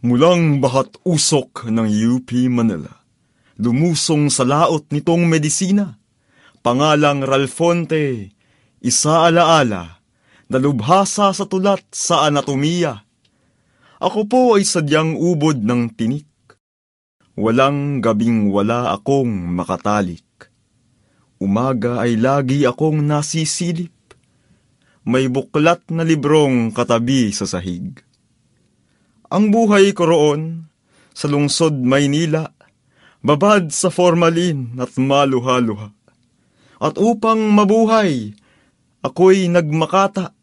Mulang bahat usok ng UP Manila, lumusong sa laot nitong medisina, pangalang Ralfonte, isa alaala, nalubhasa sa tulat sa anatomiya. Ako po ay sadyang ubod ng tinik. Walang gabing wala akong makatalik. Umaga ay lagi akong nasisilip. May buklat na librong katabi sa sahig. Ang buhay ko roon, sa lungsod Maynila, babad sa formalin at maluha-luha. At upang mabuhay, ako'y nagmakata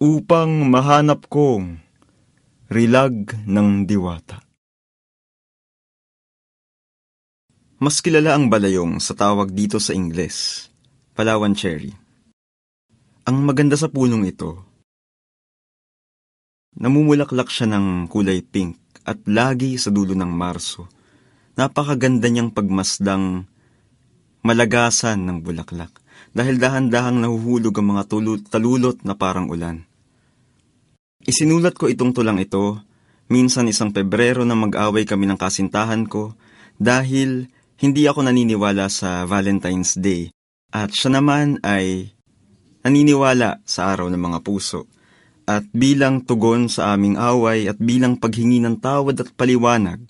upang mahanap kong rilag ng diwata. Mas kilala ang balayong sa tawag dito sa Ingles, Palawan Cherry. Ang maganda sa punong ito, namumulaklak siya ng kulay pink at lagi sa dulo ng Marso. Napakaganda niyang pagmasdang malagasan ng bulaklak dahil dahan-dahang nahuhulog ang mga tulot, talulot na parang ulan. Isinulat ko itong tulang ito, minsan isang Pebrero na mag-away kami ng kasintahan ko dahil hindi ako naniniwala sa Valentine's Day at siya naman ay naniniwala sa araw ng mga puso. At bilang tugon sa aming away at bilang paghingi ng tawad at paliwanag,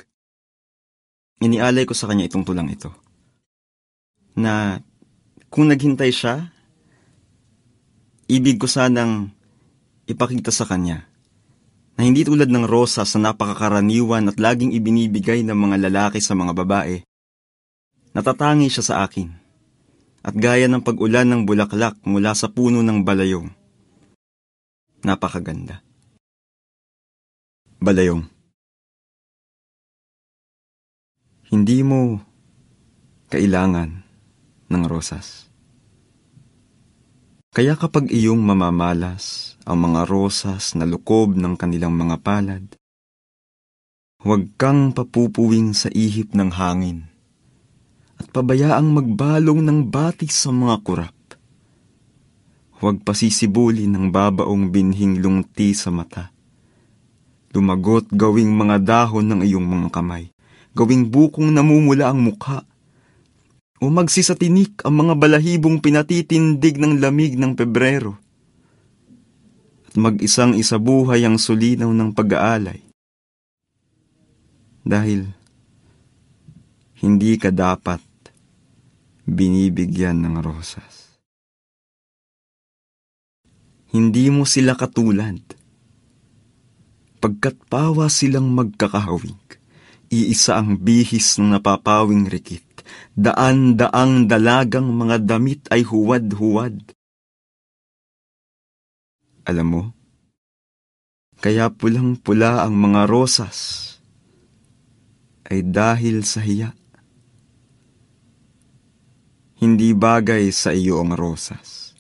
inialay ko sa kanya itong tulang ito. Na kung naghintay siya, ibig ko sanang ipakita sa kanya na hindi tulad ng rosa sa napakakaraniwan at laging ibinibigay ng mga lalaki sa mga babae, natatangi siya sa akin. At gaya ng pag-ulan ng bulaklak mula sa puno ng balayong, Napakaganda. Balayong. Hindi mo kailangan ng rosas. Kaya kapag iyong mamamalas ang mga rosas na lukob ng kanilang mga palad, huwag kang papupuwing sa ihip ng hangin at pabayaang magbalong ng batis sa mga kurap Huwag pasisibulin ng babaong binhing lungti sa mata. Lumagot gawing mga dahon ng iyong mga kamay. Gawing bukong namumula ang mukha. O magsisatinik ang mga balahibong pinatitindig ng lamig ng Pebrero. At mag-isang isabuhay ang sulinaw ng pag-aalay. Dahil hindi ka dapat binibigyan ng rosas. Hindi mo sila katulad. Pagkat pawa silang magkakahawig, iisa ang bihis ng napapawing rikit. Daan-daang dalagang mga damit ay huwad-huwad. Alam mo, kaya pulang-pula ang mga rosas ay dahil sa hiya. Hindi bagay sa iyo ang rosas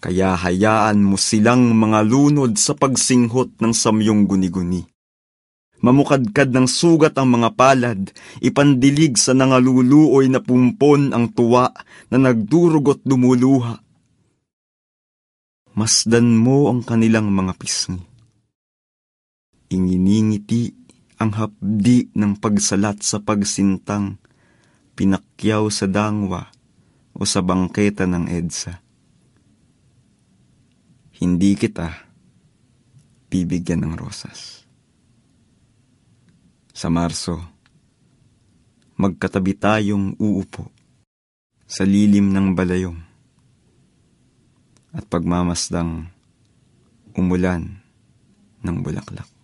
kaya hayaan mo silang mga lunod sa pagsinghot ng samyong guni-guni. Mamukadkad ng sugat ang mga palad, ipandilig sa nangaluluoy na pumpon ang tuwa na nagdurugot dumuluha. Masdan mo ang kanilang mga pisngi. Inginingiti ang hapdi ng pagsalat sa pagsintang, pinakyaw sa dangwa o sa bangketa ng EDSA hindi kita bibigyan ng rosas. Sa Marso, magkatabi tayong uupo sa lilim ng balayong at pagmamasdang umulan ng bulaklak.